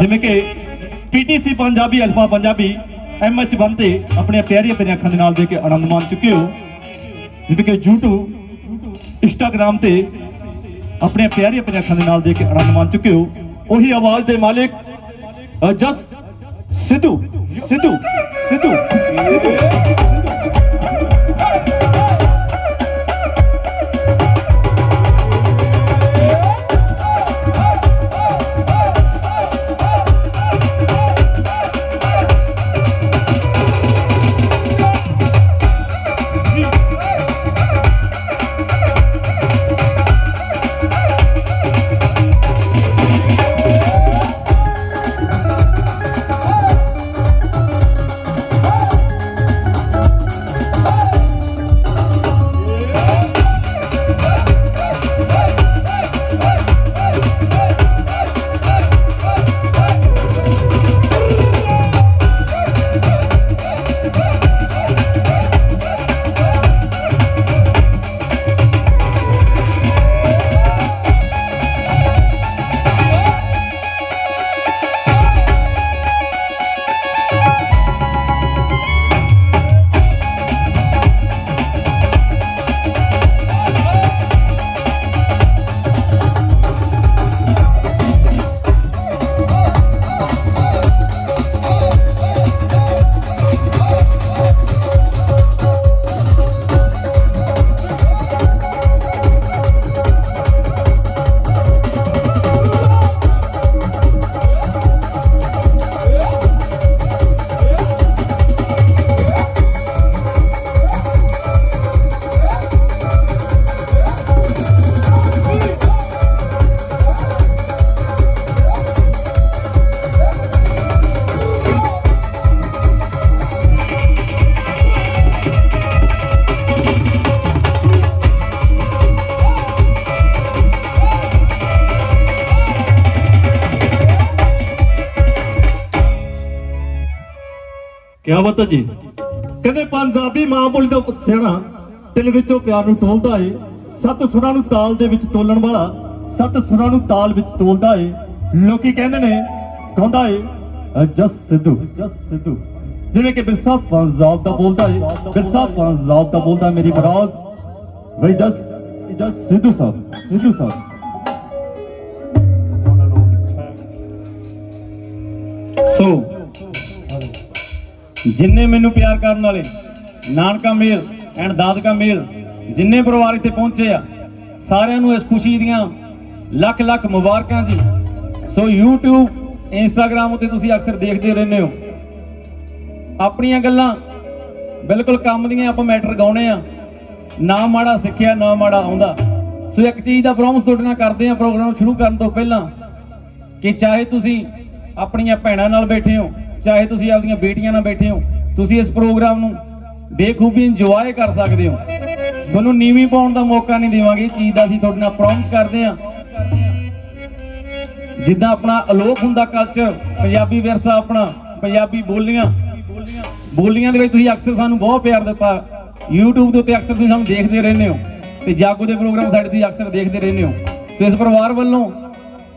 ਜਿਵੇਂ ਕਿ PTC Punjabi, alpha Punjabi MH ਬੰਤੇ ਆਪਣੇ ਪਿਆਰੀਆਂ ਪਿਆਰੀਆਂ ਅੱਖਾਂ ਦੇ ਨਾਲ ਦੇ ਕੇ ਆਨੰਦ ਮਾਣ ਚੁੱਕੇ ਹੋ। ਜਿਵੇਂ ਕਿ YouTube ਇੰਸਟਾਗ੍ਰam ਤੇ ਆਪਣੇ ਪਿਆਰੀਆਂ ਪਿਆਰੀਆਂ ਅੱਖਾਂ ਦੇ ਨਾਲ ਦੇ ਕੇ ਆਨੰਦ ਮਾਣ ਚੁੱਕੇ ਹੋ। ਉਹੀ ਆਵਾਜ਼ ਦੇ ਮਾਲਿਕ ਜਸ ਸਿੱਧੂ ਸਿੱਧੂ ਸਿੱਧੂ ਸਿੱਧੂ। ਕਿਆ ਬਾਤ ਹੈ ਜੀ? ਕਹਿੰਦੇ ਪੰਜਾਬੀ ਮਾਂ ਬੋਲੀ ਦਾ ਸਿਆਣਾ, ਦਿਲ ਵਿੱਚੋਂ ਪਿਆਰ ਨੂੰ ਤੋਲਦਾ ਏ। ਸੱਤ ਸੁਰਾਂ ਨੂੰ ਤਾਲ ਦੇ ਵਿੱਚ ਤੋਲਣ ਵਾਲਾ, ਸੱਤ ਸੁਰਾਂ ਨੂੰ ਤਾਲ ਵਿੱਚ ਤੋਲਦਾ ਏ। ਲੋਕੀ ਕਹਿੰਦੇ ਨੇ, ਗਾਉਂਦਾ ਏ, ਜਸ ਸਿੱਧੂ। ਜਸ ਸਿੱਧੂ। ਜਿਵੇਂ ਕਿ ਬਿਰਸਾ ਪੰਜਾਬ ਦਾ ਬੋਲਦਾ ਏ। ਬਿਰਸਾ ਪੰਜਾਬ ਦਾ ਬੋਲਦਾ ਮੇਰੀ ਬਰਾਦ ਵਈ ਜਸ ਜਸ ਸਿੱਧੂ ਸਾਹਿਬ ਸਿੱਧੂ ਸਾਹਿਬ। ਜਿੰਨੇ ਮੈਨੂੰ ਪਿਆਰ ਕਰਨ ਵਾਲੇ, ਨਾਨਕਾ ਮੇਲ ਐਂਡ ਦਾਦਕਾ ਮੇਲ, ਜਿੰਨੇ ਪਰਿਵਾਰ ਇੱਥੇ ਪਹੁੰਚੇ ਆ, ਸਾਰਿਆਂ ਨੂੰ ਇਸ ਖੁਸ਼ੀ ਦੀਆਂ ਲੱਖ ਲੱਖ ਮੁਬਾਰਕਾਂ ਜੀ। ਸੋ YouTube, Instagram ਉੱਤੇ ਤੁਸੀਂ ਅਕਸਰ ਦੇਖਦੇ ਰਹਿੰਦੇ ਹੋ। ਆਪਣੀਆਂ ਗੱਲਾਂ ਬਿਲਕੁਲ ਕੰਮ ਦੀਆਂ ਆਪਾਂ ਮੈਟਰ ਗਾਉਣੇ ਆ। ਨਾ ਮਾੜਾ ਸਿੱਖਿਆ, ਨਾ ਮਾੜਾ ਆਉਂਦਾ। ਸੋ ਇੱਕ ਚੀਜ਼ ਦਾ ਪ੍ਰੋਮਿਸ ਤੁਹਾਡੇ ਨਾਲ ਕਰਦੇ ਆ ਪ੍ਰੋਗਰਾਮ ਸ਼ੁਰੂ ਕਰਨ ਤੋਂ ਪਹਿਲਾਂ ਕਿ ਚਾਹੇ ਤੁਸੀਂ ਆਪਣੀਆਂ ਭੈਣਾਂ ਨਾਲ ਬੈਠੇ ਹੋ ਚਾਹੇ ਤੁਸੀਂ ਆਪਣੀਆਂ ਬੇਟੀਆਂ ਨਾਲ ਬੈਠੇ ਹੋ, ਤੁਸੀਂ ਇਸ ਪ੍ਰੋਗਰਾਮ ਨੂੰ ਬੇਖੂਬੀ ਇੰਜੋਏ ਕਰ ਸਕਦੇ ਹੋ। ਤੁਹਾਨੂੰ ਨੀਵੀਂ ਪਾਉਣ ਦਾ ਮੌਕਾ ਨਹੀਂ ਦੇਵਾਂਗੇ, ਇਹ ਚੀਜ਼ ਦਾ ਅਸੀਂ ਤੁਹਾਡੇ ਨਾਲ ਪ੍ਰੋਮਿਸ ਕਰਦੇ ਹਾਂ। ਜਿੱਦਾਂ ਆਪਣਾ ਅਲੋਕ ਹੁੰਦਾ ਕਲਚਰ ਪੰਜਾਬੀ ਵਿਰਸਾ ਆਪਣਾ, ਪੰਜਾਬੀ ਬੋਲੀਆਂ। ਬੋਲੀਆਂ ਦੇ ਵਿੱਚ ਤੁਸੀਂ ਅਕਸਰ ਸਾਨੂੰ ਬਹੁਤ ਪਿਆਰ ਦਿੱਤਾ। YouTube ਦੇ ਉੱਤੇ ਅਕਸਰ ਤੁਸੀਂ ਸਾਨੂੰ ਦੇਖਦੇ ਰਹਿੰਦੇ ਹੋ ਤੇ ਜਾਗੋ ਦੇ ਪ੍ਰੋਗਰਾਮ ਸਾਡੇ ਤੁਸੀਂ ਅਕਸਰ ਦੇਖਦੇ ਰਹਿੰਦੇ ਹੋ। ਸੋ ਇਸ ਪਰਿਵਾਰ ਵੱਲੋਂ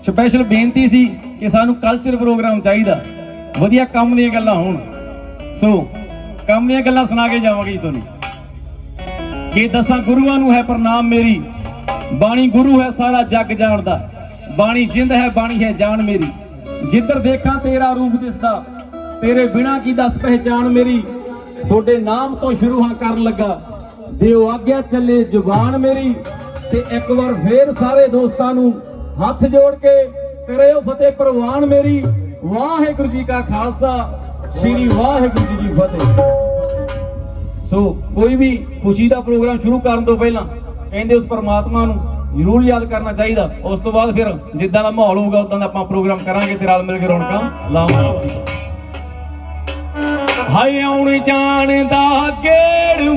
ਸਪੈਸ਼ਲ ਬੇਨਤੀ ਸੀ ਕਿ ਸਾਨੂੰ ਕਲਚਰ ਪ੍ਰੋਗਰਾਮ ਚਾਹੀਦਾ। ਵਧੀਆ ਕੰਮ ਦੀਆਂ ਗੱਲਾਂ ਹੋਣ। ਸੋ, ਕੰਮ ਦੀਆਂ ਗੱਲਾਂ ਸੁਣਾ ਕੇ ਜਾਵਾਂਗੇ ਜੀ ਤੁਹਾਨੂੰ। ਕਿ ਦੱਸਾਂ, ਗੁਰੂਆਂ ਨੂੰ ਹੈ ਪ੍ਰਣਾਮ ਮੇਰੀ। ਬਾਣੀ ਗੁਰੂ ਹੈ ਸਾਰਾ ਜੱਗ ਜਾਣਦਾ। ਬਾਣੀ ਜਿੰਦ ਹੈ, ਬਾਣੀ ਹੈ ਜਾਨ ਮੇਰੀ। ਜਿੱਧਰ ਦੇਖਾਂ ਤੇਰਾ ਰੂਪ ਦਿਸਦਾ, ਤੇਰੇ ਬਿਨਾ ਕੀ ਦੱਸ ਪਹਿਚਾਨ ਮੇਰੀ? ਤੁਹਾਡੇ ਨਾਮ ਤੋਂ ਸ਼ੁਰੂ ਹਾਂ ਕਰਨ ਲੱਗਾ। ਦਿਓ ਆਗਿਆ ਚੱਲੇ ਜ਼ੁਬਾਨ ਮੇਰੀ। ਤੇ ਇੱਕ ਵਾਰ ਫੇਰ ਸਾਰੇ ਦੋਸਤਾਂ ਨੂੰ ਹੱਥ ਜੋੜ ਕੇ ਕਰਿਓ ਫਤਿਹ ਪ੍ਰਵਾਨ ਮੇਰੀ। ਵਾਹਿਗੁਰੂ ਜੀ ਕਾ ਖਾਲਸਾ, ਸ੍ਰੀ ਵਾਹਿਗੁਰੂ ਜੀ ਕੀ ਫਤਿਹ। ਸੋ ਕੋਈ ਵੀ ਖੁਸ਼ੀ ਦਾ ਪ੍ਰੋਗਰਾਮ ਸ਼ੁਰੂ ਕਰਨ ਤੋਂ ਪਹਿਲਾਂ ਕਹਿੰਦੇ ਉਸ ਪਰਮਾਤਮਾ ਨੂੰ ਜ਼ਰੂਰ ਯਾਦ ਕਰਨਾ ਚਾਹੀਦਾ। ਉਸ ਤੋਂ ਬਾਅਦ ਫਿਰ ਜਿੱਦਾਂ ਦਾ ਮਾਹੌਲ ਹੋਊਗਾ, ਉਦਾਂ ਦਾ ਆਪਾਂ ਪ੍ਰੋਗਰਾਮ ਕਰਾਂਗੇ ਤੇ ਰਲ ਮਿਲ ਕੇ ਰੌਣਕਾਂ ਲਾਵਾਂਗੇ। ਹਾਏ, ਆਉਣ ਜਾਣ ਦਾ ਗੇੜ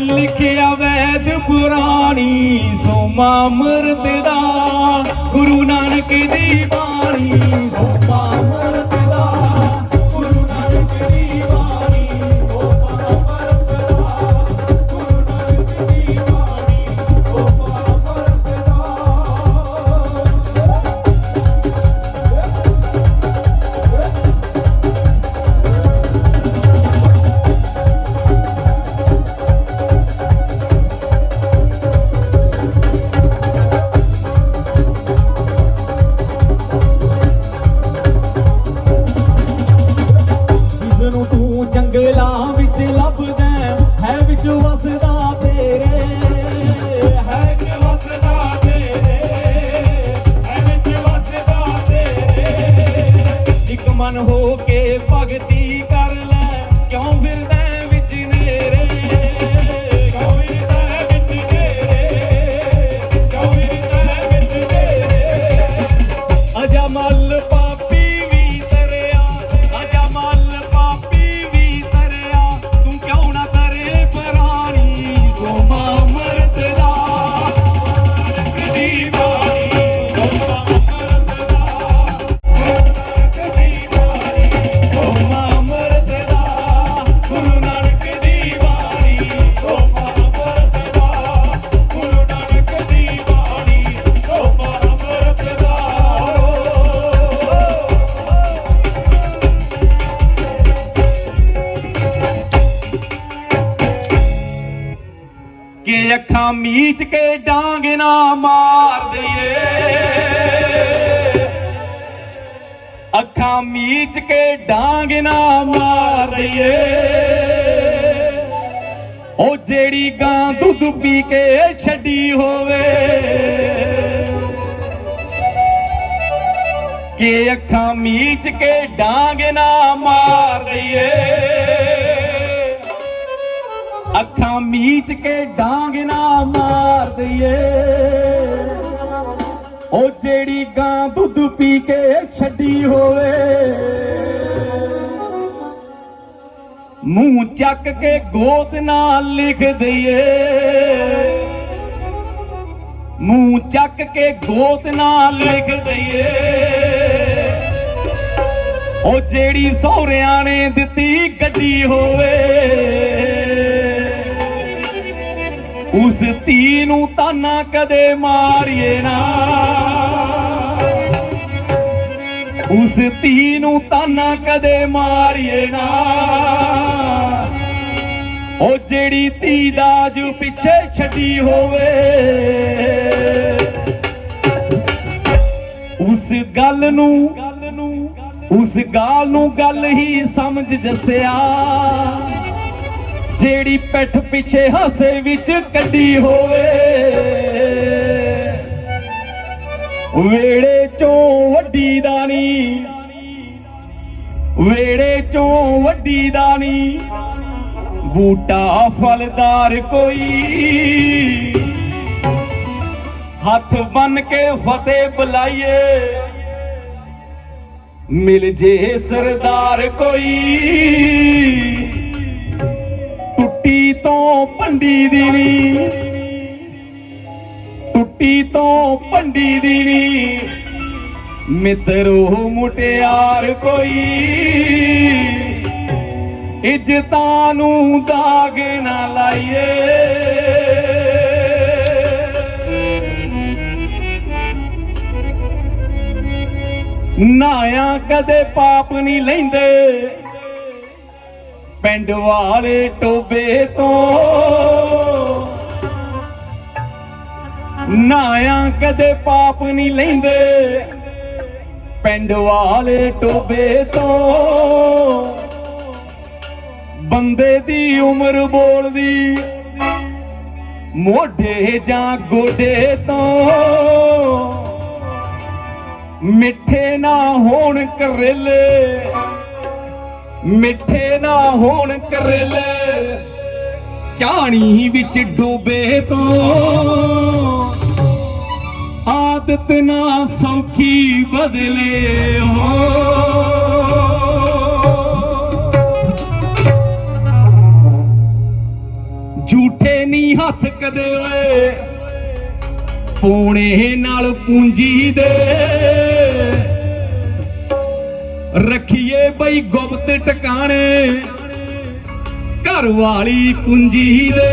ਲਿਖਿਆ ਵੈਦ ਪੁਰਾਣੀ ਸੋਮਾ ਮਰਦ ਦਾ। ਗੁਰੂ ਨਾਨਕ ਦੀ ਬਾਣੀ ਸੋਮਾ ਮਰਦ ਰਾਹ ਵਿੱਚ ਲੱਭਦਾ ਹੈ ਵਿੱਚ ਵਸਦਾ ਤੇਰੇ। ਹੈ ਵਿੱਚ ਵਸਦਾ ਤੇਰੇ, ਹੈ ਵਿੱਚ ਵਸਦਾ ਤੇਰੇ। ਇੱਕ ਮਨ ਹੋ ਕੇ ਭਗਤੀ ਅੱਖਾਂ ਕੇ ਡਾਂਗ ਨਾ ਮਾਰ ਦਈਏ। ਅੱਖਾਂ ਮੀਚ ਕੇ ਡਾਂਗ ਨਾ ਮਾਰ ਦਈਏ। ਉਹ ਜਿਹੜੀ ਗਾਂ ਦੁੱਧ ਪੀ ਕੇ ਛੱਡੀ ਹੋਵੇ। ਕਿ ਅੱਖਾਂ ਮੀਚ ਕੇ ਡਾਂਗ ਨਾ ਮਾਰ ਦਈਏ। ਅੱਖਾਂ ਮੀਚ ਕੇ ਡਾਂਗ ਨਾ ਮਾਰ ਦਈਏ। ਉਹ ਜਿਹੜੀ ਗਾਂ ਦੁੱਧ ਪੀ ਕੇ ਛੱਡੀ ਹੋਵੇ। ਮੂੰਹ ਚੱਕ ਕੇ ਗੋਤ ਨਾਲ ਲਿਖ ਦਈਏ। ਮੂੰਹ ਚੱਕ ਕੇ ਗੋਤ ਨਾਲ ਲਿਖ ਦਈਏ। ਉਹ ਜਿਹੜੀ ਸਹੁਰਿਆਂ ਨੇ ਦਿੱਤੀ ਗੱਡੀ ਹੋਵੇ। ਉਸ ਧੀ ਨੂੰ ਤਾਨਾ ਕਦੇ ਮਾਰੀਏ ਨਾ। ਉਸ ਧੀ ਨੂੰ ਤਾਨਾ ਕਦੇ ਮਾਰੀਏ ਨਾ। ਉਹ ਜਿਹੜੀ ਧੀ ਦਾਜ ਪਿੱਛੇ ਛੱਡੀ ਹੋਵੇ, ਉਸ ਗੱਲ ਨੂੰ, ਉਸ ਗਾਲ ਨੂੰ ਗੱਲ ਹੀ ਸਮਝ ਜਸਿਆ। ਜਿਹੜੀ ਪਿੱਠ ਪਿੱਛੇ ਹਾਸੇ ਵਿੱਚ ਕੱਢੀ ਹੋਵੇ। ਵੇੜੇ ਚੋਂ ਵੱਡੀ ਦਾਣੀ ਵੇੜੇ ਚੋਂ ਵੱਡੀ ਦਾਣੀ ਬੂਟਾ ਫਲਦਾਰ ਕੋਈ। ਹੱਥ ਬੰਨ ਕੇ ਫਤਿਹ ਬੁਲਾਈਏ। ਮਿਲ ਜੇ ਸਰਦਾਰ ਕੋਈ। ਟੁੱਟੀ ਤੋਂ ਭੰਡੀ ਦੀਣੀ। ਟੁੱਟੀ ਤੋਂ ਭੰਡੀ ਦੀਣੀ। ਮਿੱਤਰੋ, ਮੁਟਿਆਰ ਕੋਈ। ਇੱਜ਼ਤਾਂ ਨੂੰ ਦਾਗ ਨਾ ਲਾਈਏ। ਨਾਇਆ ਕਦੇ ਪਾਪ ਨਹੀਂ ਲੈਂਦੇ। ਪਿੰਡ ਵਾਲੇ ਟੋਬੇ ਤੋਂ। ਨਾਇਆ ਕਦੇ ਪਾਪ ਨਹੀਂ ਲੈਂਦੇ। ਪਿੰਡ ਵਾਲੇ ਟੋਬੇ ਤੋਂ। ਬੰਦੇ ਦੀ ਉਮਰ ਬੋਲਦੀ, ਮੋਢੇ ਜਾਂ ਗੋਡੇ ਤੋਂ। ਮਿੱਠੇ ਨਾ ਹੋਣ ਕਰੇਲੇ ਮਿੱਠੇ ਨਾ ਹੋਣ ਕਰੇਲੇ ਚਾਣੀ ਵਿੱਚ ਡੋਬੇ ਤੋਂ। ਆਦਤ ਨਾ ਸੌਖੀ ਬਦਲੇ ਹੋ। ਝੂਠੇ ਨਹੀਂ ਹੱਥ ਕਦੇ ਓਏ, ਪੂਣੇ ਨਾਲ ਪੂੰਜੀ ਦੇ। ਰੱਖੀ ਰੱਖੀਏ ਬਈ ਗੁਪਤ ਟਿਕਾਣੇ, ਘਰ ਵਾਲੀ ਕੁੰਜੀ ਦੇ।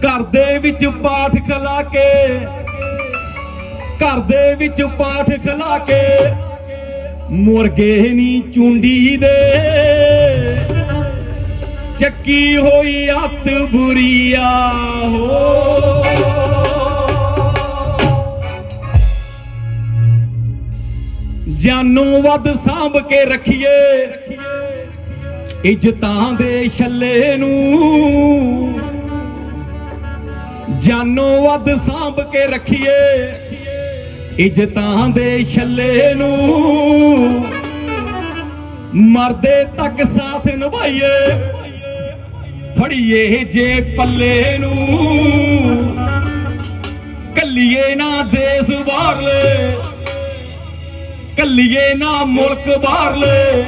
ਘਰ ਦੇ ਵਿੱਚ ਪਾਠ ਖਲਾ ਕੇ, ਘਰ ਦੇ ਵਿੱਚ ਪਾਠ ਖਲਾ ਕੇ, ਮੁਰਗੇ ਨਹੀਂ ਚੁੰਡੀ ਦੇ। ਚੱਕੀ ਹੋਈ ਹੱਥ ਬੁਰੀਆ ਹੋ। ਜਾਨੋਂ ਵੱਧ ਸਾਂਭ ਕੇ ਰੱਖੀਏ। ਇੱਜ਼ਤਾਂ ਦੇ ਛੱਲੇ ਨੂੰ ਜਾਨੋਂ ਵੱਧ ਸਾਂਭ ਕੇ ਰੱਖੀਏ। ਇੱਜ਼ਤਾਂ ਦੇ ਛੱਲੇ ਨੂੰ ਮਰਦੇ ਤੱਕ ਸਾਥ ਨਿਭਾਈਏ। ਫੜੀਏ ਜੇ ਪੱਲੇ ਨੂੰ, ਕੱਲੀਏ ਕੱਲੀਏ ਨਾ ਮੁਲਕ ਬਾਹਰਲੇ।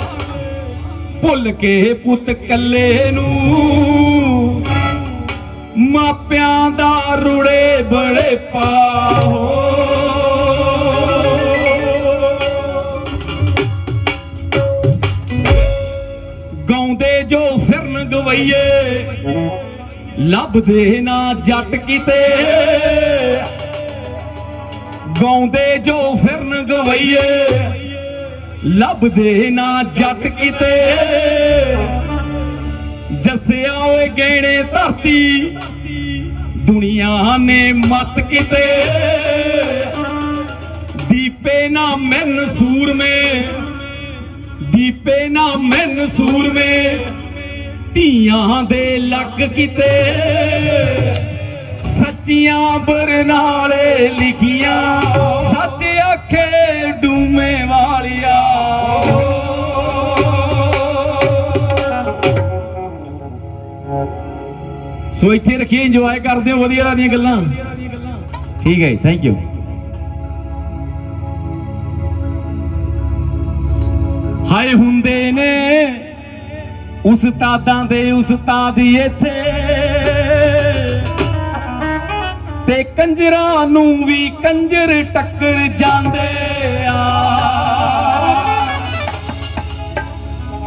ਭੁੱਲ ਕੇ ਪੁੱਤ ਕੱਲੇ ਨੂੰ। ਮਾਪਿਆਂ ਦਾ ਰੁੜੇ ਬੜੇ ਪਾਹੋ। ਗਾਉਂਦੇ ਜੋ ਫਿਰਨ ਗਵਈਏ, ਲੱਭਦੇ ਨਾ ਜੱਟ ਕਿਤੇ। ਗਾਉਂਦੇ ਜੋ ਫਿਰਨ ਗਵਈਏ। ਲੱਭਦੇ ਨਾ ਜੱਟ ਕਿਤੇ। ਜੱਸਿਆ ਓਏ ਗਹਿਣੇ ਧਰਤੀ, ਦੁਨੀਆ ਨੇ ਮਤ ਕਿਤੇ। ਦੀਪੇ ਨਾ ਮੈਨ ਸੂਰਮੇ, ਦੀਪੇ ਨਾ ਮੈਨ ਸੂਰਮੇ, ਧੀਆਂ ਦੇ ਲੱਗ ਕਿਤੇ। ਸੱਚੀਆਂ ਬਰਨਾਲੇ ਲਿਖੀਆਂ। ਸੱਚ ਆਖੇ ਡੂਮੇ ਵਾਲਿਆ। ਸੋ ਇੱਥੇ ਰੱਖੀਏ ਇੰਜੋਏ ਕਰਦੇ ਹੋ, ਵਧੀਆ ਲੱਗਦੀਆਂ ਗੱਲਾਂ। ਠੀਕ ਹੈ ਜੀ ਥੈਂਕ ਯੂ ਹਾਏ ਹੁੰਦੇ ਨੇ ਉਸਤਾਦਾਂ ਦੇ ਉਸਤਾਦ ਇੱਥੇ। ਤੇ ਕੰਜਰਾਂ ਨੂੰ ਵੀ ਕੰਜਰ ਟੱਕਰ ਜਾਂਦੇ ਆ।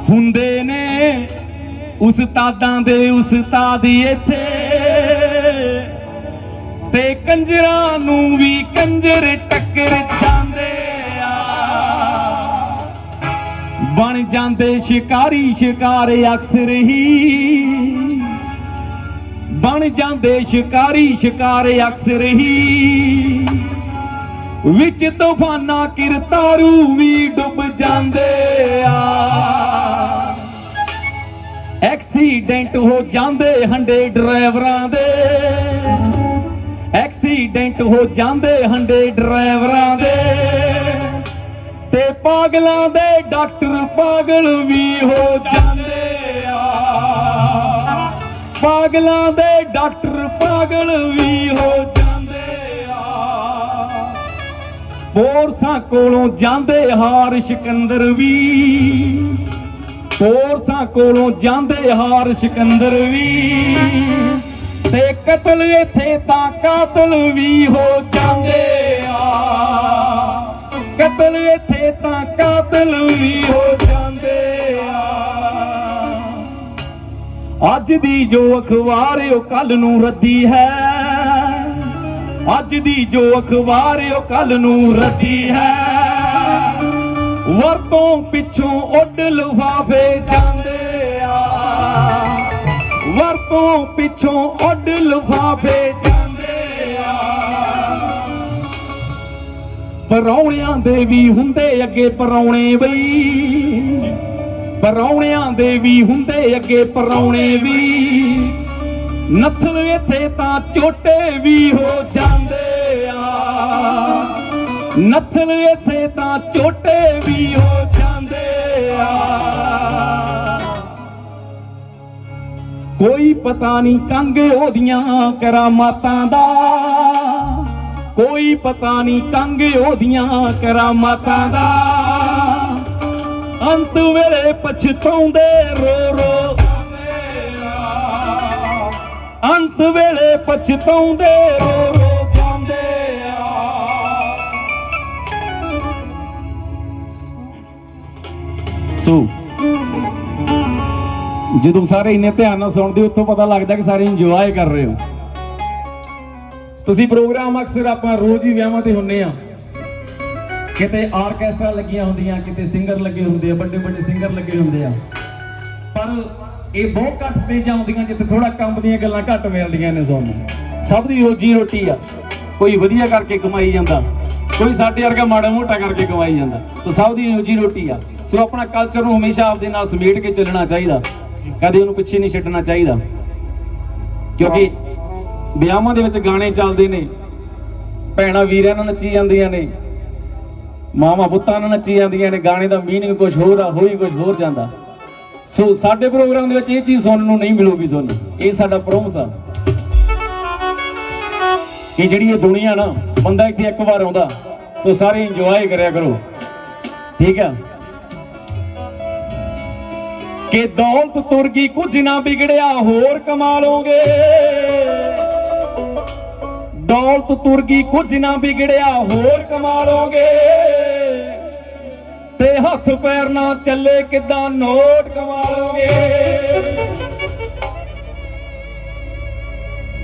ਹੁੰਦੇ ਨੇ ਉਸਤਾਦਾਂ ਦੇ ਉਸਤਾਦ ਇੱਥੇ ਤੇ ਕੰਜਰਾਂ ਨੂੰ ਵੀ ਕੰਜਰ ਟੱਕਰ ਜਾਂਦੇ ਆ। ਬਣ ਜਾਂਦੇ ਸ਼ਿਕਾਰੀ ਸ਼ਿਕਾਰ ਅਕਸਰ ਹੀ ਬਣ ਜਾਂਦੇ ਸ਼ਿਕਾਰੀ, ਸ਼ਿਕਾਰ ਅਕਸਰ ਹੀ। ਵਿੱਚ ਤੂਫਾਨਾਂ ਕਿਰਤਾਰੂ ਵੀ ਡੁੱਬ ਜਾਂਦੇ ਆ। ਐਕਸੀਡੈਂਟ ਹੋ ਜਾਂਦੇ ਹੰਡੇ ਡਰਾਈਵਰਾਂ ਦੇ। ਐਕਸੀਡੈਂਟ ਹੋ ਜਾਂਦੇ ਹੰਡੇ ਡਰਾਈਵਰਾਂ ਦੇ। ਤੇ ਪਾਗਲਾਂ ਦੇ ਡਾਕਟਰ ਪਾਗਲ ਵੀ ਹੋ ਜਾਂਦੇ। ਪਾਗਲਾਂ ਦੇ ਡਾਕਟਰ ਪਾਗਲ ਵੀ ਹੋ ਜਾਂਦੇ ਆ। ਫੋਰਸਾਂ ਕੋਲੋਂ ਜਾਂਦੇ ਹਾਰ ਸਿਕੰਦਰ ਵੀ। ਫੋਰਸਾਂ ਕੋਲੋਂ ਜਾਂਦੇ ਹਾਰ ਸਿਕੰਦਰ ਵੀ। ਤੇ ਕਤਲ ਇੱਥੇ ਤਾਂ ਕਾਤਲ ਵੀ ਹੋ ਜਾਂਦੇ ਆ। ਕਤਲ ਇੱਥੇ ਤਾਂ ਕਾਤਲ ਵੀ ਹੋ ਜਾਂਦੇ ਅੱਜ ਦੀ ਜੋ ਅਖਬਾਰ ਉਹ ਕੱਲ ਨੂੰ ਰੱਦੀ ਹੈ। ਅੱਜ ਦੀ ਜੋ ਅਖਬਾਰ ਉਹ ਕੱਲ ਨੂੰ ਰੱਦੀ ਹੈ। ਵਰਤੋਂ ਪਿੱਛੋਂ ਉੱਡ ਲਫਾਫੇ ਜਾਂਦੇ ਆ। ਵਰਤੋਂ ਪਿੱਛੋਂ ਉੱਡ ਲਫਾਫੇ ਜਾਂਦੇ ਆ। ਪਰੌਣਿਆਂ ਦੇ ਵੀ ਹੁੰਦੇ ਅੱਗੇ ਪਰੌਣੇ ਬਈ। ਪਰੌਣਿਆਂ ਦੇ ਵੀ ਹੁੰਦੇ ਅੱਗੇ ਪਰੌਣੇ ਵੀ। ਨੱਥਲ ਇੱਥੇ ਤਾਂ ਝੋਟੇ ਵੀ ਹੋ ਜਾਂਦੇ ਆ। ਨੱਥਲ ਇੱਥੇ ਤਾਂ ਝੋਟੇ ਵੀ ਹੋ ਜਾਂਦੇ ਆ। ਕੋਈ ਪਤਾ ਨਹੀਂ ਕੰਗ ਉਹਦੀਆਂ ਕਰਾਮਾਤਾਂ ਦਾ। ਕੋਈ ਪਤਾ ਨਹੀਂ ਕੰਗ ਉਹਦੀਆਂ ਕਰਾਮਾਤਾਂ ਦਾ। ਅੰਤ ਵੇਲੇ ਪਛਤਾਉਂਦੇ ਰੋ ਰੋ। ਅੰਤ ਵੇਲੇ ਪਛਤਾਉਂਦੇ ਰੋ ਰੋ ਜਾਂਦੇ ਆ। ਸੋ ਜਦੋਂ ਸਾਰੇ ਇੰਨੇ ਧਿਆਨ ਨਾਲ ਸੁਣਦੇ ਹੋ, ਉੱਥੋਂ ਪਤਾ ਲੱਗਦਾ ਕਿ ਸਾਰੇ ਇੰਜੋਏ ਕਰ ਰਹੇ ਹੋ। ਤੁਸੀਂ ਪ੍ਰੋਗਰਾਮ ਅਕਸਰ ਆਪਾਂ ਰੋਜ਼ ਹੀ ਵਿਆਹਾਂ ਤੇ ਹੁੰਨੇ ਆ। ਕਿਤੇ ਆਰਕੈਸਟਰਾ ਲੱਗੀਆਂ ਹੁੰਦੀਆਂ, ਕਿਤੇ ਸਿੰਗਰ ਲੱਗੇ ਹੁੰਦੇ ਆ, ਵੱਡੇ ਵੱਡੇ ਸਿੰਗਰ ਲੱਗੇ ਹੁੰਦੇ ਆ। ਪਰ ਇਹ ਬਹੁਤ ਘੱਟ ਸਟੇਜਾਂ ਹੁੰਦੀਆਂ ਜਿੱਥੇ ਥੋੜਾ ਕੰਮ ਦੀਆਂ ਗੱਲਾਂ ਘੱਟ ਮਿਲਦੀਆਂ ਨੇ ਸਾਨੂੰ ਸਭ ਦੀ ਰੋਜੀ ਰੋਟੀ ਆ। ਕੋਈ ਵਧੀਆ ਕਰਕੇ ਕਮਾਈ ਜਾਂਦਾ, ਕੋਈ ਸਾਡੇ ਵਰਗਾ ਮਾੜਾ ਮੋਟਾ ਕਰਕੇ ਕਮਾਈ ਜਾਂਦਾ। ਸੋ ਸਭ ਦੀ ਰੋਜੀ ਰੋਟੀ ਆ। ਸੋ ਆਪਣਾ ਕਲਚਰ ਨੂੰ ਹਮੇਸ਼ਾ ਆਪਦੇ ਨਾਲ ਸਮੇਟ ਕੇ ਚੱਲਣਾ ਚਾਹੀਦਾ। ਕਦੇ ਉਹਨੂੰ ਪਿੱਛੇ ਨਹੀਂ ਛੱਡਣਾ ਚਾਹੀਦਾ। ਕਿਉਂਕਿ ਵਿਆਹਾਂ ਦੇ ਵਿੱਚ ਗਾਣੇ ਚੱਲਦੇ ਨੇ, ਭੈਣਾਂ ਵੀਰਾਂ ਨਾਲ ਨੱਚੀ ਜਾਂਦੀਆਂ ਨੇ। ਮਾਵਾਂ ਪੁੱਤਾਂ ਨਾਲ ਨੱਚੀ ਜਾਂਦੀਆਂ ਨੇ, ਗਾਣੇ ਦਾ ਮੀਨਿੰਗ ਕੁਝ ਹੋਰ ਆ, ਹੋਈ ਕੁਝ ਹੋਰ ਜਾਂਦਾ। ਸੋ ਸਾਡੇ ਪ੍ਰੋਗਰਾਮ ਦੇ ਵਿੱਚ ਇਹ ਚੀਜ਼ ਸੁਣਨ ਨੂੰ ਨਹੀਂ ਮਿਲੂਗੀ ਤੁਹਾਨੂੰ। ਇਹ ਸਾਡਾ ਪ੍ਰੋਮਿਸ ਆ। ਕਿ ਜਿਹੜੀ ਇਹ ਦੁਨੀਆ ਨਾ, ਬੰਦਾ ਇੱਥੇ ਇੱਕ ਵਾਰ ਆਉਂਦਾ, ਸੋ ਸਾਰੇ ਇੰਜੋਏ ਕਰਿਆ ਕਰੋ। ਠੀਕ ਆ? ਕਿ ਦੌਲਤ ਤੁਰ ਗਈ, ਕੁਝ ਨਾ ਵਿਗੜਿਆ, ਹੋਰ ਕਮਾ ਲੋਗੇ ਦੌਲਤ ਤੁਰ ਗਈ ਕੁਝ ਨਾ ਵਿਗੜਿਆ, ਹੋਰ ਕਮਾ ਲੋਗੇ ਤੇ ਹੱਥ ਪੈਰ ਨਾ ਚੱਲੇ ਕਿਦਾਂ, ਨੋਟ ਕਮਾ ਲੋਗੇ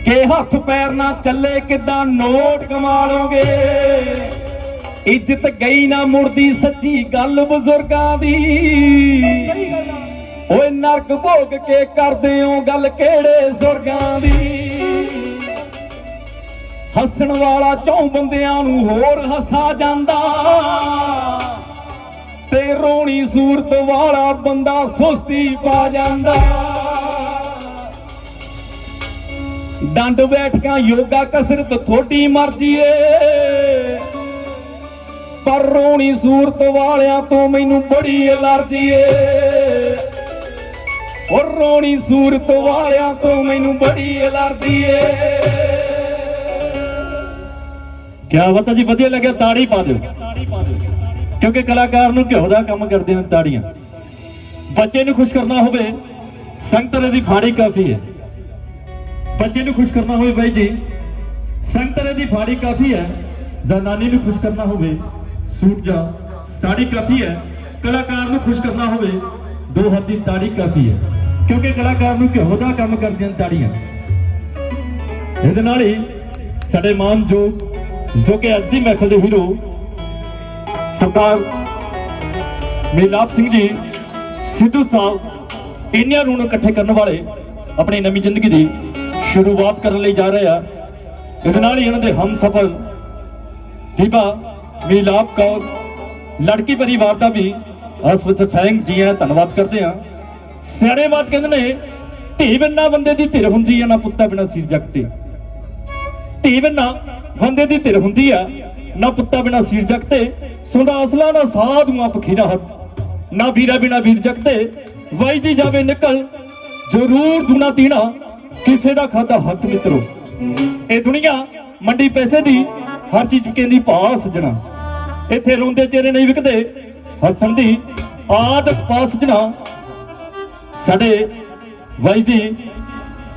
ਕਿ ਹੱਥ ਪੈਰ ਨਾ ਚੱਲੇ ਕਿਦਾਂ, ਨੋਟ ਕਮਾ ਲੋਗੇ ਇੱਜ਼ਤ ਗਈ ਨਾ ਮੁੜਦੀ ਸੱਚੀ ਗੱਲ ਬਜ਼ੁਰਗਾਂ ਦੀ। ਓਏ ਨਰਕ ਭੋਗ ਕੇ ਕਰਦੇ ਹੋ ਗੱਲ ਕਿਹੜੇ ਸੁਰਗਾਂ ਦੀ। ਹੱਸਣ ਵਾਲਾ ਚੌਂ ਬੰਦਿਆਂ ਨੂੰ ਹੋਰ ਹਸਾ ਜਾਂਦਾ। ਤੇ ਰੋਣੀ ਸੂਰਤ ਵਾਲਾ ਬੰਦਾ ਸੁਸਤੀ ਪਾ ਜਾਂਦਾ। ਡੰਡ ਬੈਠਕਾਂ ਯੋਗਾ ਕਸਰਤ ਥੋੜੀ ਮਰਜ਼ੀ ਏ। ਪਰ ਰੋਣੀ ਸੂਰਤ ਵਾਲਿਆਂ ਤੋਂ ਮੈਨੂੰ ਬੜੀ ਅਲਰਜੀ ਏ। ਔਰ ਰੋਣੀ ਸੂਰਤ ਵਾਲਿਆਂ ਤੋਂ ਮੈਨੂੰ ਬੜੀ ਅਲਰਜੀ ਏ। ਕਿਆ ਬਤਾ ਜੀ, ਵਧੀਆ ਲੱਗਿਆ, ਤਾੜੀ ਪਾ ਦਿਓ। ਕਿਉਂਕਿ ਕਲਾਕਾਰ ਨੂੰ ਘਿਓ ਦਾ ਕੰਮ ਕਰਦੇ ਨੇ ਤਾੜੀਆਂ। ਬੱਚੇ ਨੂੰ ਖੁਸ਼ ਕਰਨਾ ਹੋਵੇ ਸੰਗਤਰੇ ਦੀ ਫਾੜੀ ਕਾਫੀ ਹੈ। ਬੱਚੇ ਨੂੰ ਖੁਸ਼ ਕਰਨਾ ਹੋਵੇ ਬਾਈ ਜੀ ਸੰਗਤਰੇ ਦੀ ਫਾੜੀ ਕਾਫੀ ਹੈ। ਜ਼ਨਾਨੀ ਨੂੰ ਖੁਸ਼ ਕਰਨਾ ਹੋਵੇ, ਸੂਟ ਜਾਂ ਸਾੜੀ ਕਾਫੀ ਹੈ। ਕਲਾਕਾਰ ਨੂੰ ਖੁਸ਼ ਕਰਨਾ ਹੋਵੇ, ਦੋ ਹੱਥ ਦੀ ਤਾੜੀ ਕਾਫੀ ਹੈ। ਕਿਉਂਕਿ ਕਲਾਕਾਰ ਨੂੰ ਘਿਓ ਦਾ ਕੰਮ ਕਰਦੀਆਂ ਤਾੜੀਆਂ। ਇਹਦੇ ਨਾਲ ਹੀ ਸਾਡੇ ਮਾਨਯੋਗ ਜੋ ਕਿ ਅੱਜ ਦੀ ਮਹਿਫਲ ਦੇ ਹੀਰੋ ਸਰਦਾਰ ਮੇਲਾਪ ਸਿੰਘ ਜੀ ਸਿੱਧੂ ਸਾਹਿਬ ਇੰਨੀਆਂ ਨੂੰ ਇਕੱਠੇ ਕਰਨ ਵਾਲੇ ਆਪਣੀ ਨਵੀਂ ਜ਼ਿੰਦਗੀ ਦੀ ਸ਼ੁਰੂਆਤ ਕਰਨ ਲਈ ਜਾ ਰਹੇ ਆ। ਇਹਦੇ ਨਾਲ ਹੀ ਇਹਨਾਂ ਦੇ ਹਮ ਸਫਲ ਬੀਬਾ ਮੇਲਾਪ ਕੌਰ, ਲੜਕੀ ਪਰਿਵਾਰ ਦਾ ਵੀ ਇਸ ਵਿੱਚ ਥੈਂਕ ਜੀ ਆ ਧੰਨਵਾਦ ਕਰਦੇ ਆ ਸਿਆਣੇ ਬਾਤ ਕਹਿੰਦੇ ਨੇ, ਧੀ ਬਿਨਾ ਬੰਦੇ ਦੀ ਧਿਰ ਹੁੰਦੀ ਆ ਨਾ ਪੁੱਤਾ ਬਿਨਾ ਸਿਰ ਜਗਤੇ ਧੀ ਬਿਨਾ ਬੰਦੇ ਦੀ ਧਿਰ ਹੁੰਦੀ ਆ। ਨਾ ਪੁੱਤਾ ਬਿਨਾ ਸੀਰ ਜਗਤੇ, ਸੁੰਦਾ ਅਸਲਾ, ਨਾ ਸਾਧੂਆਂ ਪਖੀਰਾ ਹੱਥ। ਨਾ ਵੀਰਾ ਬਿਨਾ ਵੀਰ ਜਗਤੇ, ਵਾਈ ਜੀ ਜਾਵੇ ਨਿਕਲ। ਜ਼ਰੂਰ ਦੁਨਾ ਤੀਣਾ, ਕਿਸੇ ਦਾ ਖਾਦਾ ਹੱਕ ਮਿੱਤਰੋ। ਇਹ ਦੁਨੀਆ ਮੰਡੀ ਪੈਸੇ ਦੀ, ਹਰ ਚੀਜ਼ ਕਹਿੰਦੀ ਪਾ ਸਜਣਾ। ਇੱਥੇ ਰੋਂਦੇ ਚਿਹਰੇ ਨਹੀਂ ਵਿਕਦੇ, ਹੱਸਣ ਦੀ ਆਦਤ ਪਾ ਸਜਣਾ। ਸਾਡੇ ਵਾਈ ਜੀ,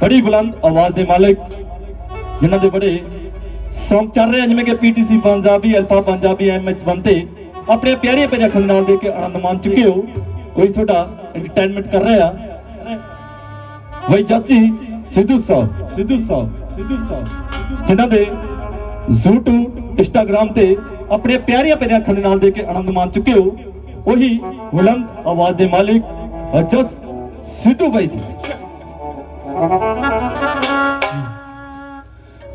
ਬੜੀ ਬੁਲੰਦ ਆਵਾਜ਼ ਦੇ ਮਾਲਕ, ਜਿਨ੍ਹਾਂ ਦੇ ਬੜੇ ਸੌਂਗ ਚੱਲ ਰਹੇ ਜਿਵੇਂ ਕਿ PTC Punjabi, alpha Punjabi MH ਬੰਦੇ ਆਪਣੇ ਪਿਆਰੇ ਪਿਆਰੇ ਅੱਖਾਂ ਨਾਲ ਦੇ ਕੇ ਆਨੰਦ ਮਾਣ ਚੁੱਕੇ ਹੋ। ਕੋਈ ਤੁਹਾਡਾ ਐਂਟਰਟੇਨਮੈਂਟ ਕਰ ਰਿਹਾ ਵਈ ਚਾਚੀ, ਸਿੱਧੂ ਸਾਹਿਬ ਸਿੱਧੂ ਸਾਹਿਬ ਸਿੱਧੂ ਸਾਹਿਬ, ਜਿਨ੍ਹਾਂ ਦੇ YouTube, Instagram ਤੇ ਆਪਣੇ ਪਿਆਰੀਆਂ ਪਿਆਰੀਆਂ ਅੱਖਾਂ ਦੇ ਨਾਲ ਦੇ ਕੇ ਆਨੰਦ ਮਾਣ ਚੁੱਕੇ ਹੋ। ਉਹੀ ਬੁਲੰਦ ਆਵਾਜ਼ ਦੇ ਮਾਲਿਕ ਜਸ ਸਿੱਧੂ ਬਾਈ ਜੀ।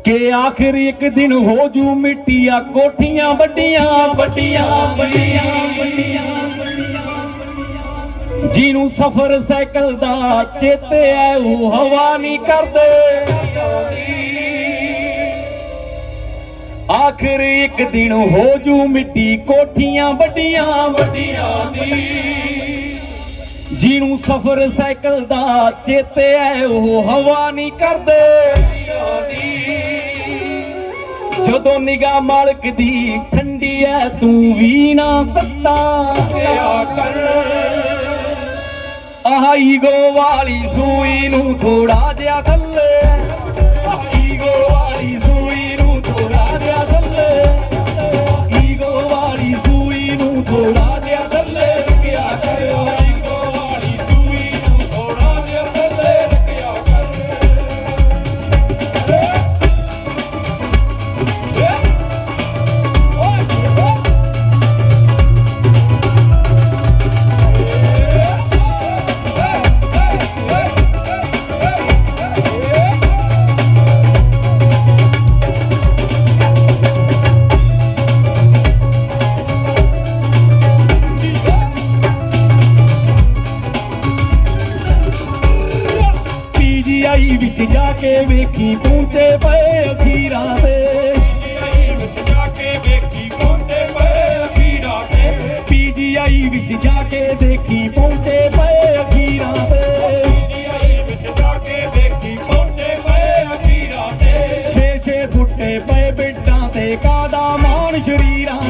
ਕਿ ਆਖਰ ਇੱਕ ਦਿਨ ਹੋ ਜੂ ਮਿੱਟੀਆਂ, ਕੋਠੀਆਂ ਵੱਡੀਆਂ ਵੱਡੀਆਂ ਵੱਡੀਆਂ ਵੱਡੀਆਂ ਜਿਹਨੂੰ ਸਫ਼ਰ ਸਾਈਕਲ ਦਾ ਚੇਤੇ ਐ, ਉਹ ਹਵਾ ਨਹੀਂ ਕਰਦੇ। ਆਖਰ ਇੱਕ ਦਿਨ ਹੋ ਜੂ ਮਿੱਟੀ, ਕੋਠੀਆਂ ਵੱਡੀਆਂ ਵੱਡੀਆਂ ਦੀ। ਜਿਹਨੂੰ ਸਫ਼ਰ ਸਾਈਕਲ ਦਾ ਚੇਤੇ ਐ, ਉਹ ਹਵਾ ਨਹੀਂ ਕਰਦੇ। ਜਦੋਂ ਨਿਗਾਹ ਮਾਲਕ ਦੀ ਠੰਡੀ ਐ, ਤੂੰ ਵੀ ਨਾ ਤੱਤਾ। ਗਿਆ ਕਰ ਆਹ ਈਗੋ ਵਾਲੀ ਸੂਈ ਨੂੰ ਥੋੜਾ ਜਿਹਾ ਥੱਲੇ। ਟੁੱਟੇ ਪਏ ਬਿੱਟਾਂ ਤੇ ਕਾਦਾ ਮਾਣ ਸ਼ਰੀਰਾਂ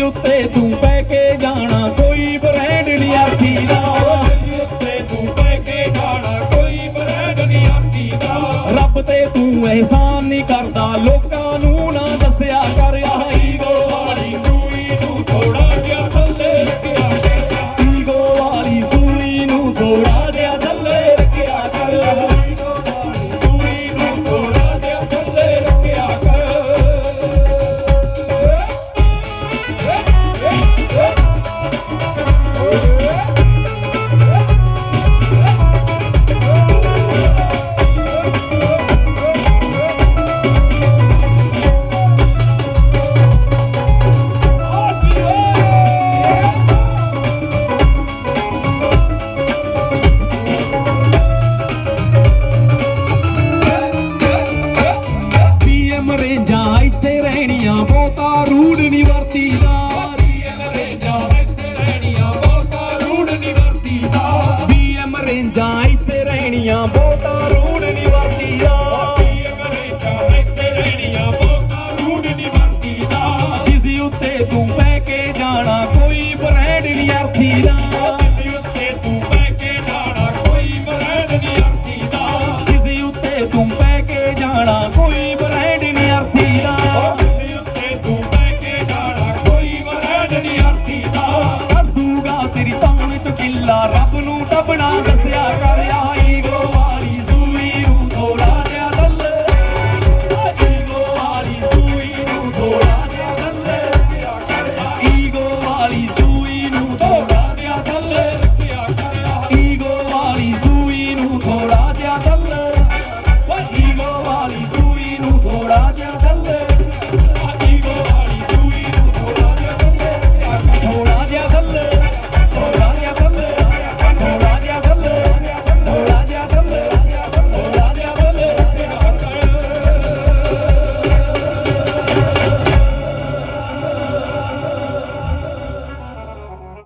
eu ter um pé